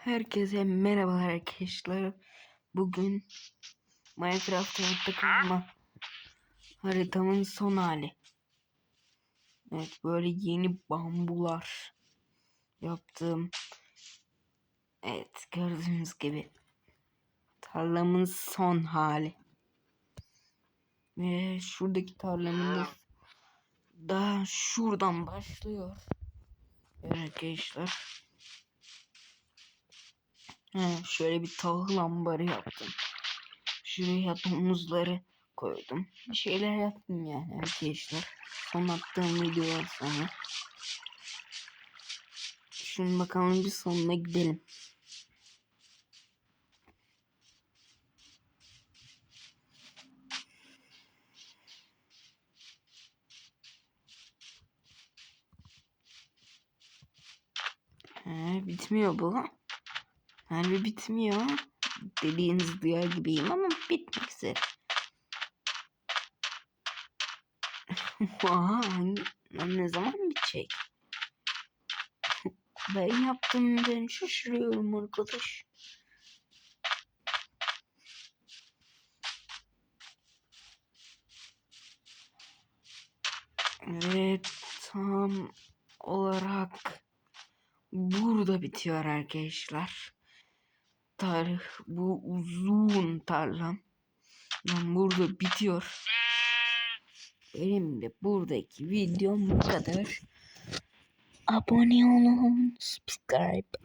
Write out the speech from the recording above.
Herkese merhabalar arkadaşlar. Bugün Minecraft hayatta kalma haritamın son hali. Evet böyle yeni bambular yaptım. Evet gördüğünüz gibi tarlamın son hali. Ve şuradaki tarlamın da daha şuradan başlıyor. Evet arkadaşlar. He, şöyle bir tahıl ambarı yaptım. Şuraya domuzları koydum. Bir şeyler yaptım yani arkadaşlar. Son attığım videolar sonra. Şimdi bakalım bir sonuna gidelim. He, bitmiyor bu. Harbi bitmiyor. Dediğinizi duyar gibiyim ama bitmek üzere. Lan ne zaman bitecek? Ben yaptım ben şaşırıyorum arkadaş. Evet tam olarak burada bitiyor arkadaşlar. Tarih bu uzun tarlam. Yani burada bitiyor. Benim de buradaki videom bu kadar. Abone olun, subscribe